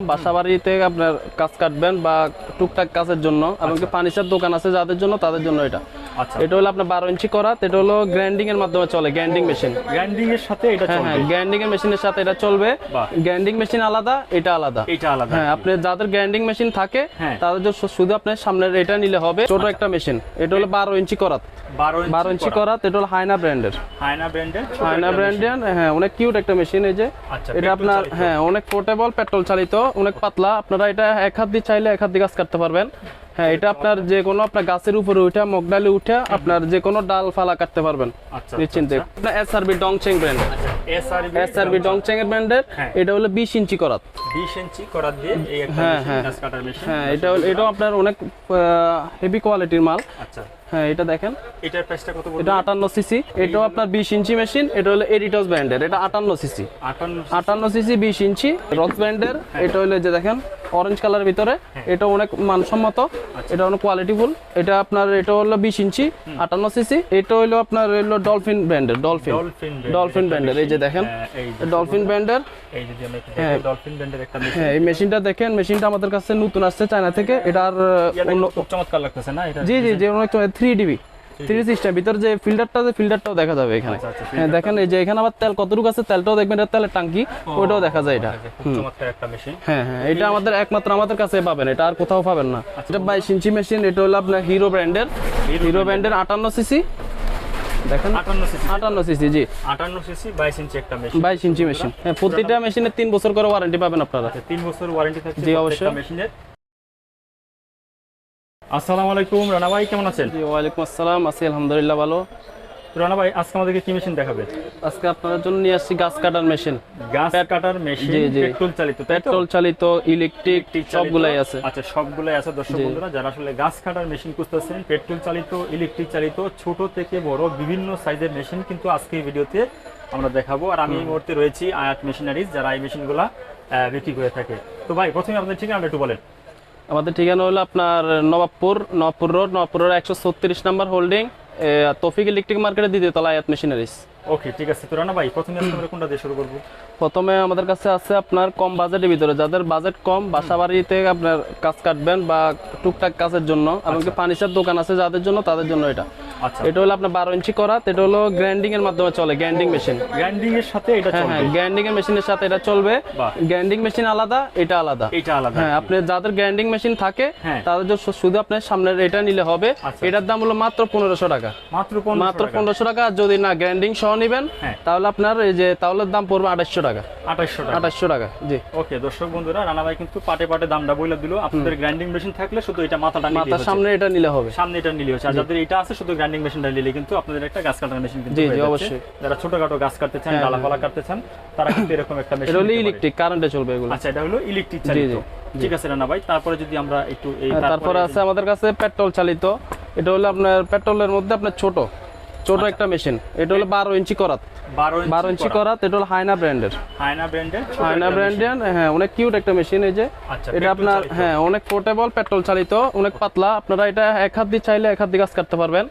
বাসা বাড়িতে আপনার কাজ কাটবেন বা টুকটাক কাজের জন্য এমনকি ফার্নিচার দোকান আছে যাদের জন্য তাদের জন্য এটা। আচ্ছা এটা হলো আপনার বারো ইঞ্চি করা এটা হলো গ্রাইন্ডিং এর মাধ্যমে চলে মেশিন গ্র্যান্ডিং এর সাথে এটা হ্যাঁ হ্যাঁ এর মেশিনের সাথে এটা চলবে। মেশিন আলাদা এটা আলাদা। এটা আলাদা। হ্যাঁ আপনি যাদের মেশিন থাকে হ্যাঁ। তাদের জন্য শুধু আপনার সামনের এটা নিলে হবে ছোট একটা মেশিন এটা হলো বারো ইঞ্চি করাত। বারো ইঞ্চি করাত। এটা হলো হাইনা ব্র্যান্ডের। হায়না ব্র্যান্ডের হাইনা ব্র্যান্ডের হ্যাঁ অনেক কিউট একটা মেশিন এই যে। আচ্ছা, এটা আপনার হ্যাঁ অনেক পোর্টেবল পেট্রোল চালিত অনেক পাতলা। আপনারা এটা এক হাত দিয়ে চাইলে এক হাত দিয়ে কাজ করতে পারবেন। হ্যাঁ এটা আপনার যে কোনো আপনার গাছের উপরে উঠে মগডালে উঠে আপনার যে কোনো ডাল ফালা কাটতে পারবেন। আচ্ছা নিশ্চিন্তে। আপনার SRB Dongcheng brand SRB Dongcheng এর ব্র্যান্ডের। এটা হলো বিশ ইঞ্চি করাত। 20 ইঞ্চি করার দিয়ে এই একটা হ্যাঁ, হ্যাঁ। গাছ কাটার মেশিন হ্যাঁ এটা হলো- এটাও আপনার অনেক হেভি কোয়ালিটির মাল। আচ্ছা। হ্যাঁ এটা দেখেন। এটার প্রাইসটা কত এটা আটান্ন সিসি। এটাও আপনার বিশ ইঞ্চি মেশিন এটা হলো এডিটস ব্র্যান্ডের এটা আটান্ন সিসি। 58 আটান্ন সিসি বিশ ইঞ্চি। রক ব্র্যান্ডের এটা হলো যে দেখেন। অরেঞ্জ কালার ভিতরে এটা অনেক মানসম্মত। এটা অনেক কোয়ালিটিফুল এটা আপনার এটা হলো বিশ ইঞ্চি আটান্ন সিসি এটা হলো আপনার হলো ডলফিন ব্র্যান্ডের ডলফিন ডলফিন ব্র্যান্ডের এই যে দেখেন। এই ডলফিন ব্র্যান্ডের হ্যাঁ। হ্যাঁ এই মেশিনটা দেখেন। মেশিনটা আমাদের কাছে নতুন আসছে চায়না থেকে। এটার ইয়াটা অন্য খুব চমৎকার লাগতেছে না? এটা জি জি যে অনেক থ্রি ডিবি থ্রি সিস্টেম ভিতর যে ফিল্টারটা আছে ফিল্টারটাও দেখা যাবে এখানে। আচ্ছা, আচ্ছা, হ্যাঁ দেখেন এই যে এখানে আবার তেল কতটুকু আছে তেলটাও দেখবেন এটা তেলের টাঙ্কি ওইটাও দেখা যায় এটা। হ্যাঁ হ্যাঁ এটা আমাদের একমাত্র আমাদের কাছে পাবেন এটা আর কোথাও পাবেন না। আচ্ছা, এটা বাইশ ইঞ্চি মেশিন এটা হলো আপনার হিরো ব্র্যান্ডের হিরো ব্র্যান্ডের আটান্ন সিসি দেখেন 58 সিসি জি। 58 সিসি 22 ইঞ্চি একটা মেশিন বাইশ ইঞ্চি মেশিন হ্যাঁ প্রতিটা মেশিনে তিন বছর করে ওয়ারেন্টি পাবেন আপনারা। তিন বছর ওয়ারেন্টি থাকছে জি, প্রত্যেকটা অবশ্যই। মেশিনের আসসালামু আলাইকুম রানা ভাই কেমন আছেন? জি ওয়ালাইকুম আসসালাম। আছি আলহামদুলিল্লাহ ভালো। রানা ভাই আজকে আমাদেরকে কি মেশিন দেখাবে আজকে আপনাদের জন্য নিয়ে আসছি গাছ কাটার মেশিন। গাছ কাটার মেশিন। পেট্রোল চালিত পেট্রোল চালিত ইলেকট্রিক সবগুলাই আছে। আচ্ছা সবগুলাই আছে দর্শক বন্ধুরা যারা আসলে গাছ কাটার মেশিন খুঁজতেছেন পেট্রোল চালিত ইলেকট্রিক চালিত ছোট থেকে বড় বিভিন্ন সাইজের মেশিন কিন্তু আজকে এই ভিডিওতে আমরা দেখাবো। আর আমি এই মুহূর্তে রয়েছি আয়াত মেশিনারিজ যারা এই মেশিনগুলা আহ, বিক্রি করে থাকে। তো ভাই প্রথমে আপনাদের ঠিকানাটা একটু বলেন। আমাদের ঠিকানা হলো আপনার নবাবপুর নবাবপুর রোড নবাবপুর রোড একশো ছত্রিশ নাম্বার হোল্ডিং তফিক ইলেকট্রিক মার্কেটের দ্বিতীয় তলা আয়াত মেশিনারিজ। ওকে ঠিক আছে। ভাই প্রথমে আজকে আমরা কোনটা দিয়ে শুরু করব? প্রথমে আমাদের কাছে আছে আপনার কম বাজেটের ভিতরে। যাদের বাজেট কম বাসা বাড়িতে আপনার কাজ কাটবেন বা টুকটাক কাজের জন্য এমনকি ফার্নিচার দোকান আছে যাদের জন্য তাদের জন্য এটা। আচ্ছা। এটা হলো আপনার বারো ইঞ্চি করা এটা হলো গ্রাইন্ডিং এর মাধ্যমে চলে গ্রাইন্ডিং মেশিন গ্র্যান্ডিং এর সাথে এটা চলবে হ্যাঁ গ্রাইন্ডিং এর মেশিনের সাথে এটা চলবে। বাহ। গ্রাইন্ডিং মেশিন আলাদা এটা আলাদা। এটা আলাদা। হ্যাঁ আপনি যাদের গ্রাইন্ডিং মেশিন থাকে হ্যাঁ। তাদের জন্য শুধু আপনার সামনের এটা নিলে হবে। আচ্ছা। এটার দাম হলো মাত্র পনেরোশো টাকা। মাত্র মাত্র পনেরোশো টাকা যদি না গ্রাইন্ডিং সহ নিবেন হ্যাঁ। তাহলে আপনার এই যে তাহলে দাম পড়বে আঠাশশো টাকা। আঠাশশো টাকা। আঠাশশো টাকা জি। ওকে দর্শক বন্ধুরা রানা ভাই কিন্তু পাটে পাটে দামটা বলে দিল। আপনাদের গ্রাইন্ডিং মেশিন থাকলে শুধু এটা মাথাটা মাথার সামনে এটা নিলে হবে। সামনে এটা নিলে হচ্ছে। আর যাদের এটা আছে শুধু গ্রাইন্ডিং মেশিনটা নিলে কিন্তু আপনাদের একটা গাছ কাটার মেশিন কিন্তু জি, জি, অবশ্যই। যারা ছোটখাটো গাছ কাটতে চান ডালাপালা কাটতে চান তারা কিন্তু এরকম একটা মেশিন এটা হলো ইলেকট্রিক কারেন্টে চলবে এগুলো। আচ্ছা এটা হলো ইলেকট্রিক চালিত। জি, ঠিক আছে রানা ভাই তারপরে যদি আমরা একটু এই হ্যাঁ, তারপরে আছে আমাদের কাছে পেট্রোল চালিত। এটা হলো আপনার পেট্রোলের মধ্যে আপনার ছোট। ছোট একটা মেশিন। এটা হলো বারো ইঞ্চি করাত। বারো ইঞ্চি করাত। এটা হলো হাইনা ব্র্যান্ডের। হায়না ব্র্যান্ডের হাইনা ব্র্যান্ডের হ্যাঁ অনেক কিউট একটা মেশিন এই যে। আচ্ছা, এটা আপনার হ্যাঁ অনেক পোর্টেবল পেট্রোল চালিত অনেক পাতলা। আপনারা এটা এক হাত দিয়ে চাইলে এক হাত দিয়ে কাজ করতে পারবেন।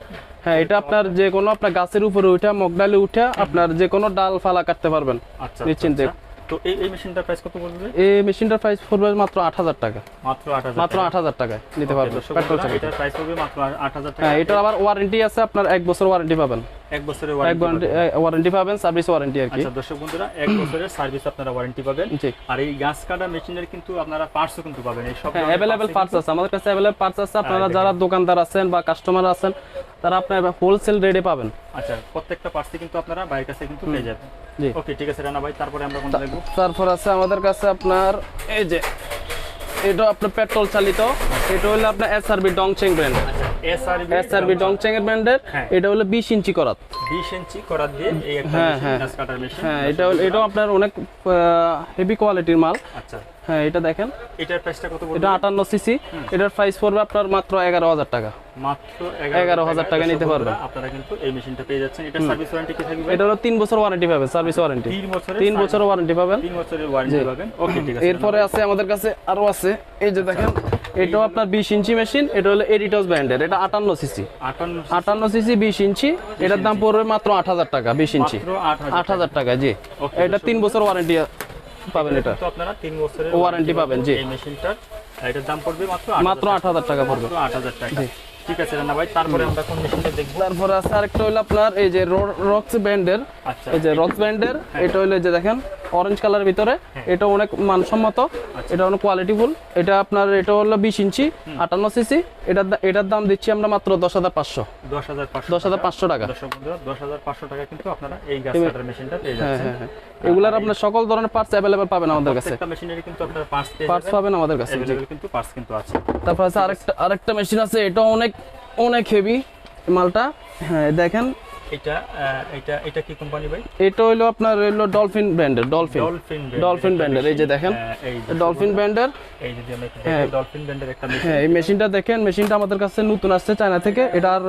হ্যাঁ এটা আপনার যে কোনো আপনার গাছের উপরে উঠে মগডালে উঠে আপনার যে কোনো ডাল ফালা কাটতে পারবেন। আচ্ছা নিশ্চিন্তে। তো এই এই মেশিনটার প্রাইস কত বলবে এই মেশিনটার প্রাইস পড়বে মাত্র আট হাজার টাকা। মাত্র আট হাজার মাত্র আট হাজার টাকায় নিতে পারবেন পেট্রোল চালিত। এটার প্রাইস হবে মাত্র আট হাজার টাকা। হ্যাঁ এটার আবার ওয়ারেন্টি আছে আপনার এক বছর ওয়ারেন্টি পাবেন। এক বছরের ওয়ারেন্টি ওয়ারেন্টি পাবেন। সার্ভিস ওয়ারেন্টি আর কি। আচ্ছা দর্শক বন্ধুরা এক বছরের সার্ভিস আপনারা ওয়ারেন্টি পাবেন। আর এই গাছ কাটা মেশিনের কিন্তু আপনারা পার্টসও কিন্তু পাবেন। এই সব হ্যাঁ পার্টস আছে। আমাদের কাছে পার্টস আছে। আপনারা যারা দোকানদার আছেন বা কাস্টমার আছেন তারা আপনার হোলসেল রেটে পাবেন। আচ্ছা প্রত্যেকটা পার্টসই কিন্তু আপনারা বাইরের কাছে কিন্তু পেয়ে যাবেন। ওকে ঠিক আছে রানা ভাই তারপরে আমরা কোনটা দেখব? তারপর আছে আমাদের কাছে আপনার এই যে এটা আপনার পেট্রোল চালিত। এটা হলো আপনার SRB Dongcheng brand SRB SRB Dongcheng এর ব্র্যান্ডের। এটা হলো বিশ ইঞ্চি করাত। 20 ইঞ্চি করার দিয়ে এই একটা হ্যাঁ, মেশিন হ্যাঁ। কাটার মেশিন হ্যাঁ এটা হলো এটাও আপনার অনেক হেভি কোয়ালিটির মাল। আচ্ছা। হ্যাঁ এটা দেখেন। এটার প্রাইসটা কত এটা সিসি এটার প্রাইস পড়বে আপনার মাত্র এগারো হাজার টাকা। মাত্র 11,000 টাকা নিতে পারবেন। আপনারা কিন্তু এই মেশিনটা পেয়ে যাচ্ছেন। এটা সার্ভিস ওয়ারেন্টি কি থাকবে এটা হলো তিন বছর ওয়ারেন্টি পাবেন সার্ভিস ওয়ারেন্টি তিন বছরের তিন বছর ওয়ারেন্টি পাবেন। তিন বছরের ওয়ারেন্টি পাবেন। ওকে ঠিক আছে এরপরে আছে আমাদের কাছে আরও আছে। এই যে দেখেন এটাও আপনার বিশ ইঞ্চি মেশিন এটা হলো এডিটস ব্র্যান্ডের এটা আটান্ন সিসি 58 আটান্ন সিসি বিশ ইঞ্চি এটার দাম পড়বে মাত্র আট হাজার টাকা বিশ ইঞ্চি। মাত্র 8000 আট হাজার টাকা। জি। এটা তিন বছর ওয়ারেন্টি পাবেন এটা। কিন্তু আপনারা তিন বছরের Warranty পাবেন, জি। এই মেশিনটার এটার দাম পড়বে মাত্র মাত্র আট হাজার টাকা পড়বে। মাত্র আট হাজার টাকা। ঠিক আছে রানা ভাই তারপরে আমরা কোন মেশিনটা দেখব? তারপরে আছে আরেকটা হলো আপনার এই যে রক্স ব্যান্ডের আচ্ছা। এই যে রক্স ব্যান্ডের এটা হলো যে দেখেন অরেঞ্জ কালার ভিতরে এটা অনেক মানসম্মত এটা অনেক কোয়ালিটিফুল এটা আপনার এটা হলো বিশ ইঞ্চি আটান্ন সিসি এটার দা- এটার দাম দিচ্ছি আমরা মাত্র দশ হাজার পাঁচশো। দশ হাজার পাঁচশো টাকা। দশ হাজার পাঁচশো টাকা। কিন্তু আপনারা এই মেশিনটা পেয়ে হ্যাঁ যাচ্ছেন। হ্যাঁ হ্যাঁ। এগুলার আপনার সকল ধরনের পার্টস অ্যাভেলেবেল পাবেন আমাদের কাছে। কিন্তু আপনারা পার্টস পার্টস পাবেন আমাদের কাছে। কিন্তু পার্টস কিন্তু আছে। তারপর আছে আরেকটা আরেকটা মেশিন আছে এটা অনেক অনেক হেভি মালটা। হ্যাঁ দেখেন এটা এটা এটা কি কোম্পানি ভাই? এটা হলো আপনার হলো ডলফিন ব্র্যান্ডের ডলফিন ডলফিন ডলফিন ব্র্যান্ডের এই যে দেখেন। ডলফিন ব্র্যান্ডের এই যদি আমরা একটু হ্যাঁ। দেখি ডলফিন ব্র্যান্ডের একটা মেশিন হ্যাঁ এই মেশিনটা দেখেন মেশিনটা আমাদের কাছে নতুন আসছে চায়না থেকে। এটার আর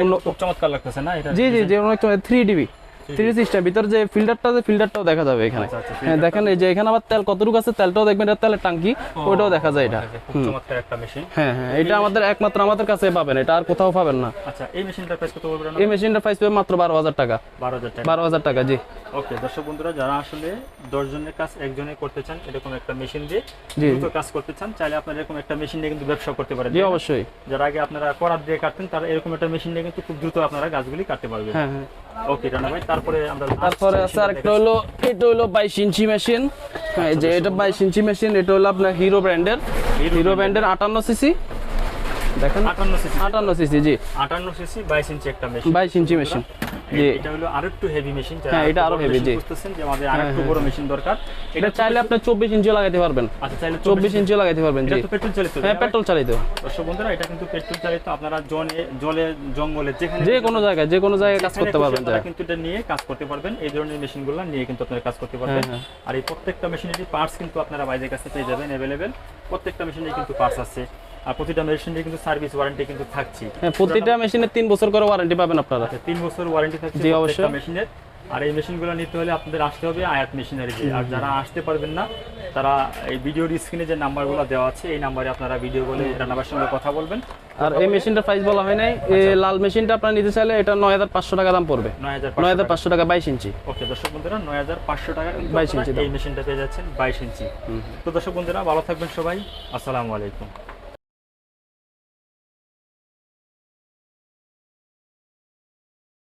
অন্য চমৎকার লাগতেছে না? এটা জি জি যে অনেক থ্রি ডিবি থ্রি সিস্টেম ভিতর যে ফিল্টারটা ফিল্টারটাও দেখা যাবে এখানে। আচ্ছা, আচ্ছা, হ্যাঁ দেখেন এই যে এখানে আবার তেল কতটুকু আছে তেলটাও দেখবেন এটা তেলের টাঙ্কি ওইটাও দেখা যায় এটা। মেশিন হ্যাঁ হ্যাঁ এটা আমাদের একমাত্র আমাদের কাছে পাবেন এটা আর কোথাও পাবেন না। আচ্ছা এই মেশিনটার প্রাইস কত বলবেন এই মেশিনটার প্রাইস পাবে মাত্র বারো হাজার টাকা। বারো হাজার টাকা। বারো হাজার টাকা জি। ওকে দর্শক বন্ধুরা যারা আসলে দশ জনের কাজ একজনে করতে চান এরকম একটা মেশিন দিয়ে। দ্রুত কাজ করতে চান চাইলে আপনারা এরকম একটা মেশিন দিয়ে কিন্তু ব্যবসা করতে পারেন। জি অবশ্যই। যারা আগে আপনারা করার দিয়ে কাটতেন তারা এরকম একটা মেশিন দিয়ে কিন্তু খুব দ্রুত আপনারা গাছগুলি কাটতে পারবেন। হ্যাঁ হ্যাঁ। ওকে রানা ভাই তারপরে আমরা তারপরে আছে আরেকটা হলো এটা হলো বাইশ ইঞ্চি মেশিন এই যে এটা বাইশ ইঞ্চি মেশিন এটা হলো আপনার হিরো ব্র্যান্ডের হিরো ব্র্যান্ডের আটান্ন সিসি দেখেন আটান্ন সিসি আটান্ন সিসি জি। আটান্ন সিসি বাইশ ইঞ্চি একটা মেশিন বাইশ ইঞ্চি মেশিন এটা হলো আরও একটু হেভি মেশিন হ্যাঁ, এটা আরও heavy, জি। বুঝতেছেন যে আমাদের আরেকটু বড় মেশিন দরকার। এটা চাইলে আপনি চব্বিশ ইঞ্চিও লাগাইতে পারবেন। আচ্ছা চাইলে চব্বিশ ইঞ্চিও লাগাইতে পারবেন এটা জি। তো পেট্রোল চালিত হ্যাঁ পেট্রোল চালিত। দর্শক বন্ধুরা এটা কিন্তু পেট্রোল চালিত আপনারা জলে জলে জঙ্গলে যেখানে যে কোনো জায়গায় যে কোনো জায়গায় কাজ করতে পারবেন আপনারা কিন্তু এটা নিয়ে কাজ করতে পারবেন এই ধরনের মেশিনগুলো নিয়ে কিন্তু আপনারা কাজ করতে পারবেন। হ্যাঁ, আর এই প্রত্যেকটা মেশিনেরই পার্টস কিন্তু আপনারা বাইরের কাছে পেয়ে যাবেন অ্যাভেলেবেল প্রত্যেকটা মেশিনের কিন্তু পার্টস আছে। আর প্রতিটা মেশিনের কিন্তু সার্ভিস ওয়ারেন্টি কিন্তু থাকছে হ্যাঁ প্রতিটা মেশিনে তিন বছর করে ওয়ারেন্টি পাবেন আপনারা। আচ্ছা, বছর ওয়ারেন্টি থাকছে জি, প্রত্যেকটা অবশ্যই। মেশিনের আর এই মেশিনগুলো নিতে হলে আপনাদের আসতে হবে আয়াত মেশিনারিতে আর যারা আসতে পারবেন না তারা এই ভিডিওর স্ক্রিনে যে নাম্বারগুলো দেওয়া আছে এই নাম্বারে আপনারা ভিডিও রান্নাবার সঙ্গে কথা বলবেন। আর এই মেশিনটার প্রাইস বলা হয় নাই। এই লাল মেশিনটা আপনারা নিতে চাইলে এটা নয় হাজার পাঁচশো টাকা দাম পড়বে। নয় হাজার নয় হাজার পাঁচশো টাকা বাইশ ইঞ্চি। ওকে দর্শক বন্ধুরা নয় হাজার পাঁচশো টাকা কিন্তু 22 আপনারা ইঞ্চি এই মেশিনটা পেয়ে যাচ্ছেন বাইশ ইঞ্চি। তো দর্শক বন্ধুরা ভালো থাকবেন সবাই। আসসালামু আলাইকুম।